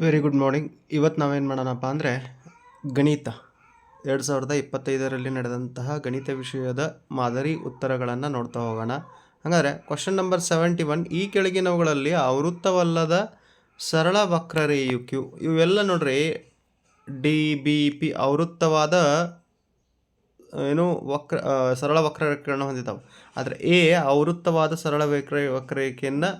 Very good morning ಇವತ್ತು ನಾವೇನು ಮಾಡೋಣಪ್ಪ ಅಂದರೆ ಗಣಿತ. ಎರಡು ಸಾವಿರದ ಇಪ್ಪತ್ತೈದರಲ್ಲಿ ನಡೆದಂತಹ ಗಣಿತ ವಿಷಯದ ಮಾದರಿ ಉತ್ತರಗಳನ್ನು ನೋಡ್ತಾ ಹೋಗೋಣ. ಹಾಗಾದರೆ ಕ್ವಶನ್ ನಂಬರ್ ಸೆವೆಂಟಿ ಒನ್ ಈ ಕೆಳಗಿನವುಗಳಲ್ಲಿ ಆವೃತ್ತವಲ್ಲದ ಸರಳ ವಕ್ರರೇಯು ಕ್ಯೂ ಇವೆಲ್ಲ ನೋಡ್ರಿ ಡಿ ಬಿ ಪಿ ಆವೃತ್ತವಾದ, ಏನು ವಕ್ರ ಸರಳ ವಕ್ರರೇಖೆಗಳನ್ನು ಹೊಂದಿದ್ದಾವೆ. ಆದರೆ ಎ ಆವೃತ್ತವಾದ ಸರಳ ವಕ್ರ ವಕ್ರರೇಖೆಯನ್ನು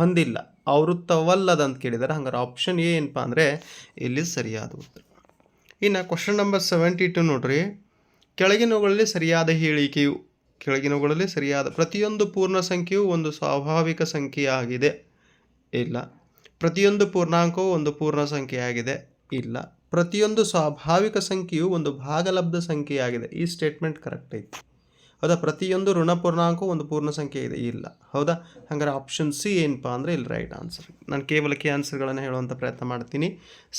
ಹೊಂದಿಲ್ಲ. ಆವೃತ್ತವಲ್ಲದ ಅಂತ ಕೇಳಿದ್ದಾರೆ ಹಂಗಾರೆ ಆಪ್ಷನ್ ಎ ಏನಪ್ಪ ಅಂದರೆ ಇಲ್ಲಿ ಸರಿಯಾದ ಉತ್ತರ. ಇನ್ನು ಕ್ವಶನ್ ನಂಬರ್ ಸೆವೆಂಟಿ ಟು ನೋಡ್ರಿ. ಕೆಳಗಿನವುಗಳಲ್ಲಿ ಸರಿಯಾದ ಹೇಳಿಕೆಯು, ಕೆಳಗಿನವುಗಳಲ್ಲಿ ಸರಿಯಾದ ಪ್ರತಿಯೊಂದು ಪೂರ್ಣ ಸಂಖ್ಯೆಯು ಒಂದು ಸ್ವಾಭಾವಿಕ ಸಂಖ್ಯೆಯಾಗಿದೆ. ಇಲ್ಲ. ಪ್ರತಿಯೊಂದು ಪೂರ್ಣಾಂಕವು ಒಂದು ಪೂರ್ಣ ಸಂಖ್ಯೆಯಾಗಿದೆ. ಇಲ್ಲ. ಪ್ರತಿಯೊಂದು ಸ್ವಾಭಾವಿಕ ಸಂಖ್ಯೆಯು ಒಂದು ಭಾಗಲಬ್ಧ ಸಂಖ್ಯೆಯಾಗಿದೆ. ಈ ಸ್ಟೇಟ್ಮೆಂಟ್ ಕರೆಕ್ಟ್ ಐತಿ. ಹೌದಾ? ಪ್ರತಿಯೊಂದು ಋಣ ಪೂರ್ಣಾಂಕವು ಒಂದು ಪೂರ್ಣ ಸಂಖ್ಯೆ ಇದೆ, ಇಲ್ಲ. ಹೌದಾ? ಹಾಗಾದ್ರೆ ಆಪ್ಷನ್ ಸಿ ಏನಪ್ಪ ಅಂದರೆ ಇಲ್ಲಿ ರೈಟ್ ಆನ್ಸರ್ ನಾನು ಕೇವಲ ಕೆ ಆನ್ಸರ್ಗಳನ್ನು ಹೇಳುವಂಥ ಪ್ರಯತ್ನ ಮಾಡ್ತೀನಿ.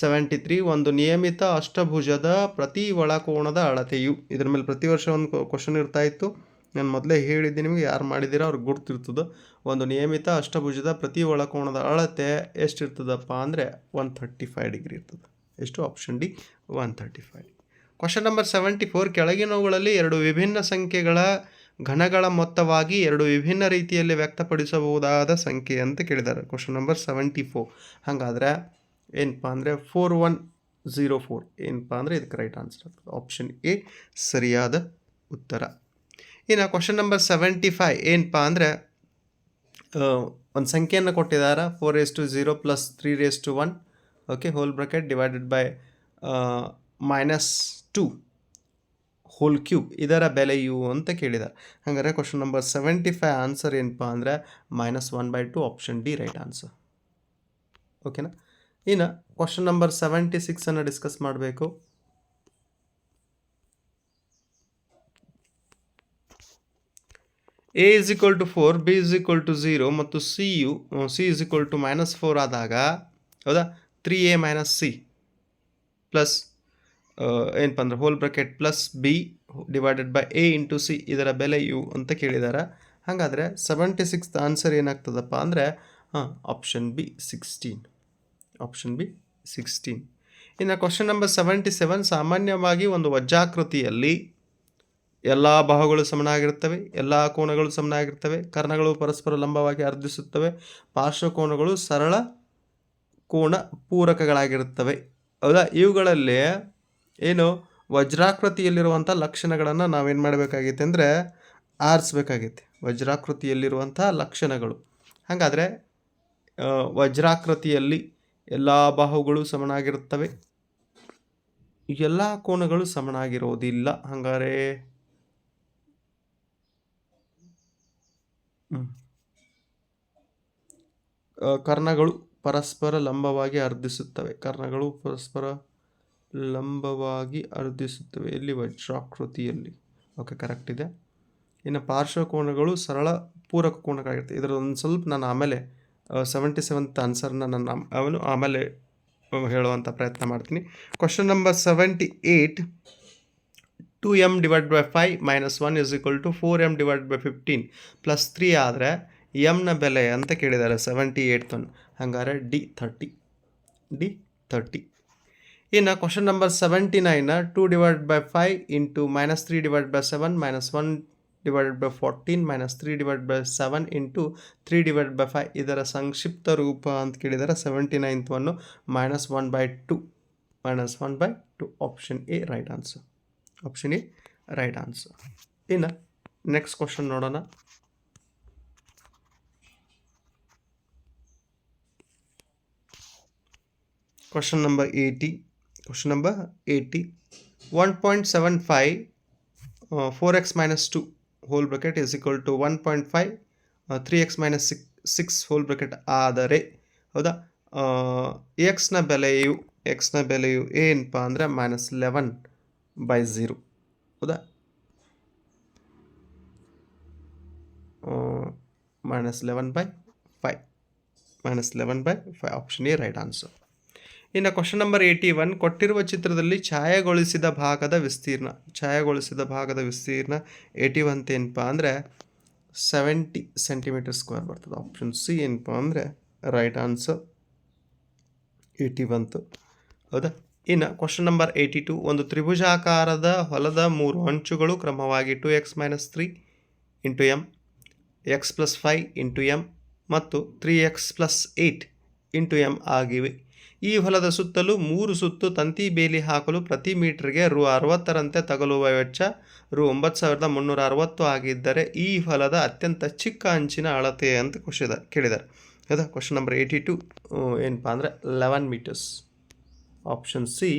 ಸೆವೆಂಟಿ ತ್ರೀ ಒಂದು ನಿಯಮಿತ ಅಷ್ಟಭುಜದ ಪ್ರತಿ ಒಳಕೋಣದ ಅಳತೆಯು. ಇದರ ಮೇಲೆ ಪ್ರತಿ ವರ್ಷ ಒಂದು ಕ್ವಶನ್ ಇರ್ತಾ ಇತ್ತು. ನಾನು ಮೊದಲೇ ಹೇಳಿದ್ದೆ ನಿಮಗೆ, ಯಾರು ಮಾಡಿದ್ದೀರೋ ಅವ್ರಿಗೆ ಗುರ್ತಿರ್ತದೆ. ಒಂದು ನಿಯಮಿತ ಅಷ್ಟಭುಜದ ಪ್ರತಿ ಒಳಕೋಣದ ಅಳತೆ ಎಷ್ಟಿರ್ತದಪ್ಪ ಅಂದರೆ ಒನ್ ಥರ್ಟಿ ಫೈವ್ ಡಿಗ್ರಿ ಇರ್ತದೆ. ಎಷ್ಟು? Option D one thirty five question number seventy four ಕೆಳಗಿನವುಗಳಲ್ಲಿ ಎರಡು ವಿಭಿನ್ನ ಸಂಖ್ಯೆಗಳ ಘನಗಳ ಮೊತ್ತವಾಗಿ ಎರಡು ವಿಭಿನ್ನ ರೀತಿಯಲ್ಲಿ ವ್ಯಕ್ತಪಡಿಸಬಹುದಾದ ಸಂಖ್ಯೆ ಅಂತ ಕೇಳಿದ್ದಾರೆ. ಕ್ವಶನ್ ನಂಬರ್ ಸೆವೆಂಟಿ ಫೋರ್ ಹಾಗಾದರೆ ಏನಪ್ಪ ಅಂದರೆ ಫೋರ್ ಒನ್ ಝೀರೋ ಫೋರ್ ಏನಪ್ಪ ಅಂದರೆ ಇದಕ್ಕೆ ರೈಟ್ ಆನ್ಸರ್ ಆಪ್ಷನ್ ಎ ಸರಿಯಾದ ಉತ್ತರ. ಇನ್ನು ಕ್ವಶನ್ ನಂಬರ್ ಸೆವೆಂಟಿ ಫೈವ್ ಏನಪ್ಪ ಅಂದರೆ ಒಂದು ಸಂಖ್ಯೆಯನ್ನು ಕೊಟ್ಟಿದ್ದಾರೆ. Four raise to zero plus three raise to one okay whole bracket divided by minus two whole cube ಇದರ ಬೆಲೆಯು ಅಂತ ಕೇಳಿದ್ದಾರೆ ಹಾಗಾದರೆ question number seventy five answer ಏನಪ್ಪ ಅಂದರೆ minus one by two option D right answer ಓಕೆನಾ ಇನ್ನು question number seventy ಸಿಕ್ಸನ್ನು ಡಿಸ್ಕಸ್ ಮಾಡಬೇಕು. A is equal to four B is equal to zero ಮತ್ತು C you C is equal to minus four ಆದಾಗ, ಹೌದಾ? Three A minus C plus ಏನಪ್ಪ ಅಂದ್ರೆ whole bracket plus B divided by A into C ಇದರ ಬೆಲೆ you ಅಂತ ಕೇಳಿದ್ದಾರೆ ಹಾಗಾದರೆ ಸೆವೆಂಟಿ ಸಿಕ್ಸ್ ಆನ್ಸರ್ ಏನಾಗ್ತದಪ್ಪ ಅಂದರೆ, ಹಾಂ option B sixteen option B sixteen ಇನ್ನು ಕ್ವಶನ್ ನಂಬರ್ ಸೆವೆಂಟಿ ಸೆವೆನ್ ಸಾಮಾನ್ಯವಾಗಿ ಒಂದು ವಜ್ರಾಕೃತಿಯಲ್ಲಿ ಎಲ್ಲ ಬಾಹುಗಳು ಸಮನಾಗಿರುತ್ತವೆ, ಎಲ್ಲ ಕೋಣಗಳು ಸಮನಾಗಿರ್ತವೆ, ಕರ್ಣಗಳು ಪರಸ್ಪರ ಲಂಬವಾಗಿ ಅರ್ಧಿಸುತ್ತವೆ ಪಾರ್ಶ್ವಕೋಣಗಳು ಸರಳ ಕೋಣ ಪೂರಕಗಳಾಗಿರುತ್ತವೆ. ಹೌದಾ? ಇವುಗಳಲ್ಲಿ ಏನು ವಜ್ರಾಕೃತಿಯಲ್ಲಿರುವಂಥ ಲಕ್ಷಣಗಳನ್ನು ನಾವೇನು ಮಾಡಬೇಕಾಗೈತೆ ಅಂದರೆ ಆರಿಸ್ಬೇಕಾಗೈತೆ. ವಜ್ರಾಕೃತಿಯಲ್ಲಿರುವಂಥ ಲಕ್ಷಣಗಳು. ಹಾಗಾದರೆ ವಜ್ರಾಕೃತಿಯಲ್ಲಿ ಎಲ್ಲ ಬಾಹುಗಳು ಸಮನಾಗಿರುತ್ತವೆ? ಎಲ್ಲ ಕೋಣಗಳು ಸಮನಾಗಿರೋದಿಲ್ಲ. ಹಂಗಾರೆ ಕರ್ಣಗಳು ಪರಸ್ಪರ ಲಂಬವಾಗಿ ಅರ್ಧಿಸುತ್ತವೆ. ಕರ್ಣಗಳು ಪರಸ್ಪರ ಲಂಬವಾಗಿ ಅರ್ಧಿಸುತ್ತವೆ. ಇಲ್ಲಿ ವಜ್ರಾಕೃತಿಯಲ್ಲಿ. ಓಕೆ ಕರೆಕ್ಟ್ ಇದೆ. ಇನ್ನು ಪಾರ್ಶ್ವಕೋಣಗಳು ಸರಳ ಪೂರಕ ಕೋನಗಳಾಗಿರ್ತವೆ ಇದರ ಒಂದು ಸ್ವಲ್ಪ ನಾನು ಆಮೇಲೆ ಸೆವೆಂಟಿ ಸೆವೆಂತ್ ಆನ್ಸರ್ನ ನಾನು ಅವನು ಆಮೇಲೆ ಹೇಳುವಂಥ ಪ್ರಯತ್ನ ಮಾಡ್ತೀನಿ. Question number seventy eight two M divide by five minus one is equal to four M divide by fifteen plus three ಆದರೆ ಎಮ್ನ ಬೆಲೆ ಅಂತ ಕೇಳಿದ್ದಾರೆ ಸೆವೆಂಟಿ ಏಯ್ಟ್ ಒನ್ ಹಂಗಾರೆ ಡಿ ಥರ್ಟಿ ಡಿ ಥರ್ಟಿ ಇನ್ನು question number seventy nine two divide by five into minus three divide by seven minus one divided by fourteen minus three divide by seven into three divide by five ಇದರ ಸಂಕ್ಷಿಪ್ತ ರೂಪ ಅಂತ ಕೇಳಿದರೆ seventy ninth one minus one by two minus one by two option A right answer option A right answer ಇನ್ನು next question ನೋಡೋಣ. Question number eighty seven five four X minus two whole bracket is equal to one point five three X minus six six whole bracket ಆದರೆ. ಹೌದಾ? ಎಕ್ಸ್ನ ಬೆಲೆಯು ಎಕ್ಸ್ನ ಬೆಲೆಯು ಏನಪ್ಪ ಅಂದರೆ ಮೈನಸ್ ಲೆವೆನ್ ಬೈ ಝೀರೋ ಹೌದಾ? Minus eleven by five minus eleven by five option A right answer ಇನ್ನು ಕ್ವಶನ್ ನಂಬರ್ ಏಯ್ಟಿ ಒನ್ ಕೊಟ್ಟಿರುವ ಚಿತ್ರದಲ್ಲಿ ಛಾಯೆಗೊಳಿಸಿದ ಭಾಗದ ವಿಸ್ತೀರ್ಣ. ಛಾಯೆಗೊಳಿಸಿದ ಭಾಗದ ವಿಸ್ತೀರ್ಣ ಏಯ್ಟಿ ಒನ್ ಏನಪ್ಪ ಅಂದರೆ ಸೆವೆಂಟಿ ಸೆಂಟಿಮೀಟರ್ ಸ್ಕ್ವೇರ್ ಬರ್ತದೆ. ಆಪ್ಷನ್ ಸಿ ಏನಪ್ಪ ಅಂದರೆ ರೈಟ್ ಆನ್ಸರ್ ಏಯ್ಟಿ ಬಂತು ಹೌದಾ? ಇನ್ನು ಕ್ವಶನ್ ನಂಬರ್ ಏಯ್ಟಿ ಟು ಒಂದು ತ್ರಿಭುಜಾಕಾರದ ಹೊಲದ ಮೂರು ಅಂಚುಗಳು ಕ್ರಮವಾಗಿ two X minus three into M X plus five into M ಮತ್ತು three X plus eight into M ಆಗಿವೆ. ಈ ಹೊಲದ ಸುತ್ತಲೂ ಮೂರು ಸುತ್ತು ತಂತಿ ಬೇಲಿ ಹಾಕಲು ಪ್ರತಿ ಮೀಟರ್ಗೆ ರು ಅರವತ್ತರಂತೆ ತಗಲುವ ವೆಚ್ಚ ರು ಒಂಬತ್ತು ಸಾವಿರದ ಮುನ್ನೂರ ಅರವತ್ತು ಆಗಿದ್ದರೆ ಈ ಹೊಲದ ಅತ್ಯಂತ ಚಿಕ್ಕ ಅಂಚಿನ ಅಳತೆ ಅಂತ ಕ್ವಶಿದ ಕೇಳಿದ್ದಾರೆ ಹೌದಾ ಕ್ವಶನ್ ನಂಬರ್ ಏಯ್ಟಿ ಟು ಏನಪ್ಪ ಅಂದರೆ ಲೆವೆನ್ ಮೀಟರ್ಸ್ ಆಪ್ಷನ್ ಸಿ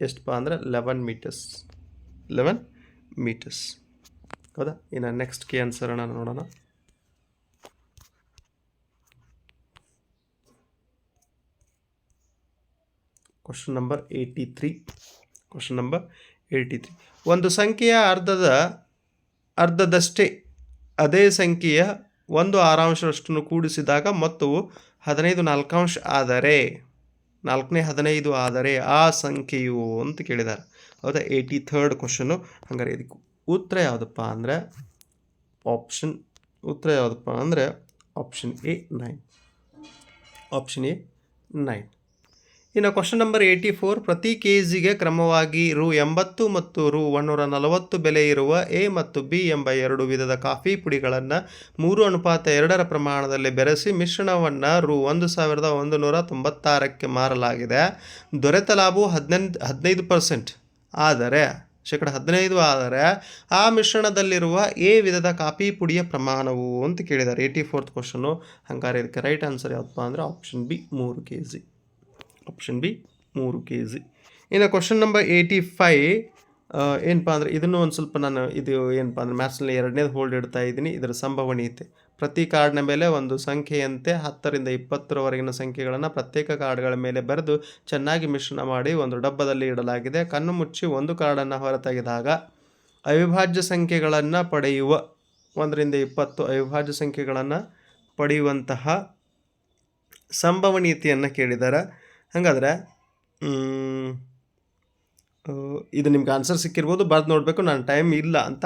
ಎಷ್ಟಪ್ಪ ಅಂದರೆ ಲೆವೆನ್ ಮೀಟರ್ಸ್ ಲೆವೆನ್ ಮೀಟರ್ಸ್ ಹೌದಾ? ಇನ್ನು ನೆಕ್ಸ್ಟ್ ಕೆ ಆನ್ಸರನ್ನು ನೋಡೋಣ. Question number eighty three question number eighty three ಒಂದು ಸಂಖ್ಯೆಯ ಅರ್ಧದ, ಅರ್ಧದಷ್ಟೇ ಅದೇ ಸಂಖ್ಯೆಯ ಒಂದು ಆರಾಂಶದಷ್ಟನ್ನು ಕೂಡಿಸಿದಾಗ ಮೊತ್ತವು ಹದಿನೈದು ನಾಲ್ಕಾಂಶ ಆದರೆ, ನಾಲ್ಕನೇ ಹದಿನೈದು ಆದರೆ ಆ ಸಂಖ್ಯೆಯು ಅಂತ ಕೇಳಿದ್ದಾರೆ ಹೌದಾ? ಏಯ್ಟಿ ಥರ್ಡ್ ಕ್ವಶನು ಹಂಗಾರೆ ಇದಕ್ಕೆ ಉತ್ತರ ಯಾವುದಪ್ಪ ಅಂದರೆ ಆಪ್ಷನ್ ಉತ್ತರ ಯಾವುದಪ್ಪ ಅಂದರೆ option A nine option A nine ಇನ್ನು ಕ್ವಶನ್ ನಂಬರ್ ಏಯ್ಟಿ ಫೋರ್ ಪ್ರತಿ ಕೆ ಜಿಗೆ ಕ್ರಮವಾಗಿ ರು ಎಂಬತ್ತು ಮತ್ತು ರು ಒನ್ನೂರ ನಲವತ್ತು ಬೆಲೆ ಇರುವ ಎ ಮತ್ತು ಬಿ ಎಂಬ ಎರಡು ವಿಧದ ಕಾಫಿ ಪುಡಿಗಳನ್ನು ಮೂರು ಅನುಪಾತ ಎರಡರ ಪ್ರಮಾಣದಲ್ಲಿ ಬೆರೆಸಿ ಮಿಶ್ರಣವನ್ನು ರು ಒಂದು ಸಾವಿರದ ಒಂದು ನೂರ ತೊಂಬತ್ತಾರಕ್ಕೆ ಮಾರಲಾಗಿದೆ. ದೊರೆತ ಲಾಭವು ಹದಿನೆಂಟು, ಹದಿನೈದು ಪರ್ಸೆಂಟ್ ಆದರೆ, ಶೇಕಡ ಹದಿನೈದು ಆದರೆ ಆ ಮಿಶ್ರಣದಲ್ಲಿರುವ ಎ ವಿಧದ ಕಾಫಿ ಪುಡಿಯ ಪ್ರಮಾಣವು ಅಂತ ಕೇಳಿದ್ದಾರೆ. ಏಯ್ಟಿ ಫೋರ್ತ್ ಕ್ವಶನು ಹಂಗಾರೆ ಇದಕ್ಕೆ ರೈಟ್ ಆನ್ಸರ್ ಯಾವುದಪ್ಪ ಅಂದರೆ ಆಪ್ಷನ್ ಬಿ ಮೂರು ಕೆ ಜಿ ಆಪ್ಷನ್ ಬಿ ಮೂರು ಕೆ ಜಿ ಇನ್ನು ಕ್ವಶನ್ ನಂಬರ್ ಏಯ್ಟಿ ಫೈ ಏನಪ್ಪ ಅಂದರೆ ಇದನ್ನು ಒಂದು ಸ್ವಲ್ಪ ನಾನು ಇದು ಏನಪ್ಪ ಅಂದರೆ ಮ್ಯಾಥ್ಸ್ನಲ್ಲಿ ಎರಡನೇದು ಹೋಲ್ಡ್ ಇಡ್ತಾ ಇದ್ದೀನಿ. ಇದರ ಸಂಭವನೀಯತೆ. ಪ್ರತಿ ಕಾರ್ಡ್ನ ಮೇಲೆ ಒಂದು ಸಂಖ್ಯೆಯಂತೆ ಹತ್ತರಿಂದ ಇಪ್ಪತ್ತರವರೆಗಿನ ಸಂಖ್ಯೆಗಳನ್ನು ಪ್ರತ್ಯೇಕ ಕಾರ್ಡ್ಗಳ ಮೇಲೆ ಬರೆದು ಚೆನ್ನಾಗಿ ಮಿಶ್ರಣ ಮಾಡಿ ಒಂದು ಡಬ್ಬದಲ್ಲಿ ಇಡಲಾಗಿದೆ. ಕಣ್ಣು ಮುಚ್ಚಿ ಒಂದು ಕಾರ್ಡನ್ನು ಹೊರತೆಗೆದಾಗ ಅವಿಭಾಜ್ಯ ಸಂಖ್ಯೆಗಳನ್ನು ಪಡೆಯುವ ಒಂದರಿಂದ ಇಪ್ಪತ್ತು ಅವಿಭಾಜ್ಯ ಸಂಖ್ಯೆಗಳನ್ನು ಪಡೆಯುವಂತಹ ಸಂಭವನೀಯತೆಯನ್ನು ಕೇಳಿದ್ದಾರೆ ಹಾಗಾದರೆ ಇದು ನಿಮ್ಗೆ ಆನ್ಸರ್ ಸಿಕ್ಕಿರ್ಬೋದು, ಬರ್ದು ನೋಡಬೇಕು, ನಾನು ಟೈಮ್ ಇಲ್ಲ ಅಂತ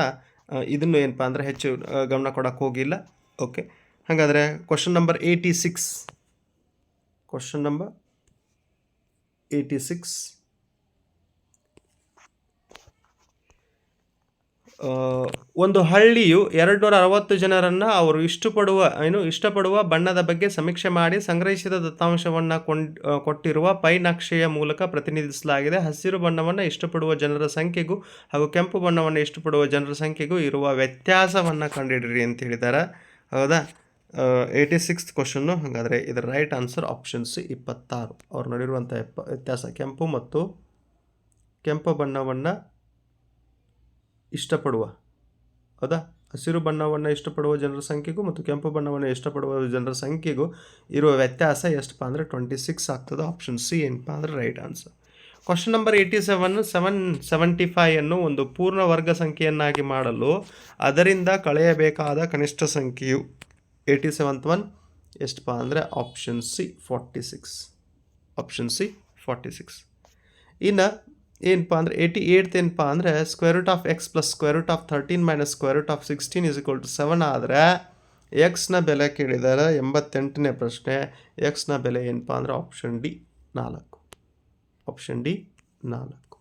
ಇದನ್ನು ಏನಪ್ಪ ಅಂದರೆ ಹೆಚ್ಚು ಗಮನ ಕೊಡೋಕ್ಕೆ ಹೋಗಿಲ್ಲ. ಓಕೆ ಹಾಗಾದರೆ question number eighty six question number eighty six ಒಂದು ಹಳ್ಳಿಯು ಎರಡು ನೂರ ಅರವತ್ತು ಜನರನ್ನು ಅವರು ಇಷ್ಟಪಡುವ, ಏನು, ಇಷ್ಟಪಡುವ ಬಣ್ಣದ ಬಗ್ಗೆ ಸಮೀಕ್ಷೆ ಮಾಡಿ ಸಂಗ್ರಹಿಸಿದ ದತ್ತಾಂಶವನ್ನು ಕೊಟ್ಟಿರುವ ಪೈ ನಕ್ಷೆಯ ಮೂಲಕ ಪ್ರತಿನಿಧಿಸಲಾಗಿದೆ. ಹಸಿರು ಬಣ್ಣವನ್ನು ಇಷ್ಟಪಡುವ ಜನರ ಸಂಖ್ಯೆಗೂ ಹಾಗೂ ಕೆಂಪು ಬಣ್ಣವನ್ನು ಇಷ್ಟಪಡುವ ಜನರ ಸಂಖ್ಯೆಗೂ ಇರುವ ವ್ಯತ್ಯಾಸವನ್ನು ಕಂಡುಹಿಡಿರಿ ಅಂತ ಹೇಳಿದ್ದಾರೆ ಹೌದಾ? ಏಯ್ಟಿ ಸಿಕ್ಸ್ತ್ ಕ್ವಶನ್ನು ಹಾಗಾದರೆ ಇದರ ರೈಟ್ ಆನ್ಸರ್ ಆಪ್ಷನ್ಸ್ ಇಪ್ಪತ್ತಾರು. ಅವ್ರು ನೋಡಿರುವಂಥ ವ್ಯತ್ಯಾಸ ಕೆಂಪು ಮತ್ತು ಕೆಂಪು ಬಣ್ಣವನ್ನು ಇಷ್ಟಪಡುವ. ಹೌದಾ? ಹಸಿರು ಬಣ್ಣವನ್ನು ಇಷ್ಟಪಡುವ ಜನರ ಸಂಖ್ಯೆಗೂ ಮತ್ತು ಕೆಂಪು ಬಣ್ಣವನ್ನು ಇಷ್ಟಪಡುವ ಜನರ ಸಂಖ್ಯೆಗೂ ಇರುವ ವ್ಯತ್ಯಾಸ ಎಷ್ಟಪ್ಪ ಅಂದರೆ ಟ್ವೆಂಟಿ ಸಿಕ್ಸ್ ಆಗ್ತದೆ. ಆಪ್ಷನ್ ಸಿ ಏನಪ್ಪ ಅಂದರೆ right answer question number eighty seven seven seventy ಫೈವನ್ನು ಒಂದು ಪೂರ್ಣ ವರ್ಗ ಸಂಖ್ಯೆಯನ್ನಾಗಿ ಮಾಡಲು ಅದರಿಂದ ಕಳೆಯಬೇಕಾದ ಕನಿಷ್ಠ ಸಂಖ್ಯೆಯು ಏಯ್ಟಿ ಸೆವೆಂತ್ ಒನ್ ಎಷ್ಟಪ್ಪ ಅಂದರೆ option C forty six option C forty six ಇನ್ನು ಏನಪ್ಪ ಅಂದರೆ ಏಯ್ಟಿ ಏಯ್ಟ್ ಏನಪ್ಪ ಅಂದರೆ square root of X plus square root of thirteen minus square root of sixteen is equal to seven ಆದರೆ ಎಕ್ಸ್ನ ಬೆಲೆ ಕೇಳಿದ್ದಾರೆ ಎಂಬತ್ತೆಂಟನೇ ಪ್ರಶ್ನೆ. ಎಕ್ಸ್ನ ಬೆಲೆ ಏನಪ್ಪ ಅಂದರೆ ಆಪ್ಷನ್ ಡಿ ನಾಲ್ಕು. ಆಪ್ಷನ್ ಡಿ ನಾಲ್ಕು.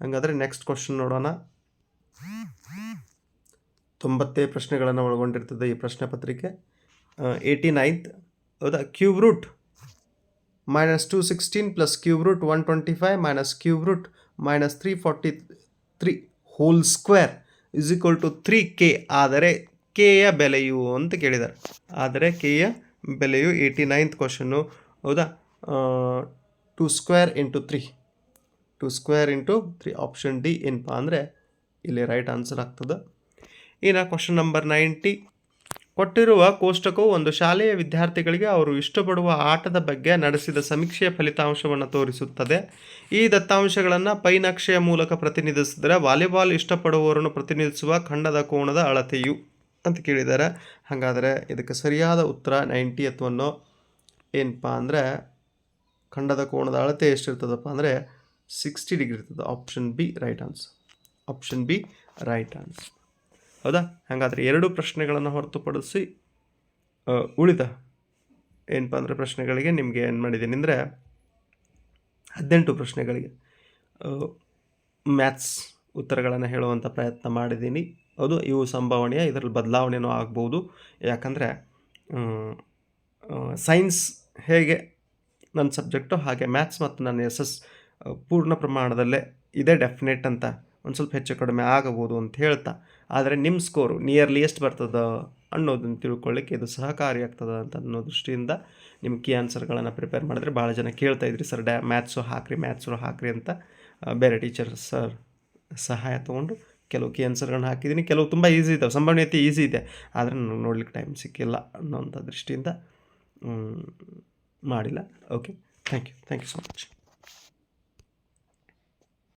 ಹಂಗಾದರೆ ನೆಕ್ಸ್ಟ್ ಕ್ವಶನ್ ನೋಡೋಣ. ತೊಂಬತ್ತೇ ಪ್ರಶ್ನೆಗಳನ್ನು ಒಳಗೊಂಡಿರ್ತದೆ ಈ ಪ್ರಶ್ನೆ ಪತ್ರಿಕೆ. ಏಯ್ಟಿ ನೈನ್ತ್ ಹೌದಾ? Cube root minus two sixteen plus cube root one twenty five minus cube root minus three forty three whole square is equal to three K ಆದರೆ ಕೆಯ ಬೆಲೆಯು ಅಂತ ಕೇಳಿದ್ದಾರೆ ಆದರೆ ಕೆಯ ಬೆಲೆಯು ಏಯ್ಟಿ ನೈನ್ತ್ ಕ್ವಶನ್ನು ಹೌದಾ? Two square into three two square into three option D ಏನಪ್ಪ ಅಂದರೆ ಇಲ್ಲಿ ರೈಟ್ ಆನ್ಸರ್ ಆಗ್ತದೆ. ಇನ್ನು ಕ್ವಶನ್ ನಂಬರ್ ನೈಂಟಿ ಕೊಟ್ಟಿರುವ ಕೋಷ್ಟಕವು ಒಂದು ಶಾಲೆಯ ವಿದ್ಯಾರ್ಥಿಗಳಿಗೆ ಅವರು ಇಷ್ಟಪಡುವ ಆಟದ ಬಗ್ಗೆ ನಡೆಸಿದ ಸಮೀಕ್ಷೆಯ ಫಲಿತಾಂಶವನ್ನು ತೋರಿಸುತ್ತದೆ. ಈ ದತ್ತಾಂಶಗಳನ್ನು ಪೈ ನಕ್ಷೆಯ ಮೂಲಕ ಪ್ರತಿನಿಧಿಸಿದರೆ ವಾಲಿಬಾಲ್ ಇಷ್ಟಪಡುವವರನ್ನು ಪ್ರತಿನಿಧಿಸುವ ಖಂಡದ ಕೋಣದ ಅಳತೆಯು ಅಂತ ಕೇಳಿದ್ದಾರೆ. ಹಾಗಾದರೆ ಇದಕ್ಕೆ ಸರಿಯಾದ ಉತ್ತರ ನೈಂಟಿ ಅಥವಾ ಏನಪ್ಪ ಅಂದರೆ ಖಂಡದ ಕೋಣದ ಅಳತೆ ಎಷ್ಟಿರ್ತದಪ್ಪ ಅಂದರೆ ಸಿಕ್ಸ್ಟಿ ಡಿಗ್ರಿ ಇರ್ತದೆ. Option B right answer. Option B right answer. ಹೌದಾ? ಹಾಗಾದರೆ ಎರಡು ಪ್ರಶ್ನೆಗಳನ್ನು ಹೊರತುಪಡಿಸಿ ಉಳಿದ ಏನಪ್ಪ ಅಂದರೆ ಪ್ರಶ್ನೆಗಳಿಗೆ ನಿಮಗೆ ಏನು ಮಾಡಿದ್ದೀನಿ ಅಂದರೆ ಹದಿನೆಂಟು ಪ್ರಶ್ನೆಗಳಿಗೆ ಮ್ಯಾಥ್ಸ್ ಉತ್ತರಗಳನ್ನು ಹೇಳುವಂಥ ಪ್ರಯತ್ನ ಮಾಡಿದ್ದೀನಿ. ಅದು ಇವು ಸಂಭಾವನೆಯ, ಇದರಲ್ಲಿ ಬದಲಾವಣೆಯೂ ಆಗ್ಬೋದು. ಯಾಕಂದರೆ ಸೈನ್ಸ್ ಹೇಗೆ ನನ್ನ ಸಬ್ಜೆಕ್ಟು, ಹಾಗೆ ಮ್ಯಾಥ್ಸ್ ಮತ್ತು ನನ್ನ ಎಸ್ ಎಸ್ ಪೂರ್ಣ ಪ್ರಮಾಣದಲ್ಲೇ ಇದೇ ಡೆಫಿನೆಟ್ ಅಂತ ಒಂದು ಸ್ವಲ್ಪ ಹೆಚ್ಚು ಕಡಿಮೆ ಆಗಬಹುದು ಅಂತ ಹೇಳ್ತಾ ಆದರೆ ನಿಮ್ಮ ಸ್ಕೋರು ನಿಯರ್ಲಿ ಎಷ್ಟು ಬರ್ತದ ಅನ್ನೋದನ್ನು ತಿಳ್ಕೊಳ್ಳಿಕ್ಕೆ ಇದು ಸಹಕಾರಿ ಆಗ್ತದೆ ಅಂತ ಅನ್ನೋ ದೃಷ್ಟಿಯಿಂದ ನಿಮ್ಮ ಕೀ ಆನ್ಸರ್ಗಳನ್ನು ಪ್ರಿಪೇರ್ ಮಾಡಿದ್ರೆ ಭಾಳ ಜನ ಕೇಳ್ತಾ ಇದ್ರಿ, ಸರ್, ಡ್ಯಾ ಮ್ಯಾಥ್ಸು ಹಾಕ್ರಿ ಮ್ಯಾಥ್ಸು ಹಾಕ್ರಿ ಅಂತ. ಬೇರೆ ಟೀಚರ್ ಸರ್ ಸಹಾಯ ತೊಗೊಂಡು ಕೆಲವು ಕೀ ಆನ್ಸರ್ಗಳನ್ನ ಹಾಕಿದ್ದೀನಿ. ಕೆಲವು ತುಂಬ ಈಸಿ ಇದ್ದಾವೆ ಸಂಭವನೀಯತೆ ಈಸಿ ಇದೆ, ಆದರೆ ನನಗೆ ನೋಡ್ಲಿಕ್ಕೆ ಟೈಮ್ ಸಿಕ್ಕಿಲ್ಲ ಅನ್ನೋಂಥ ದೃಷ್ಟಿಯಿಂದ ಮಾಡಿಲ್ಲ. Okay thank you thank you so much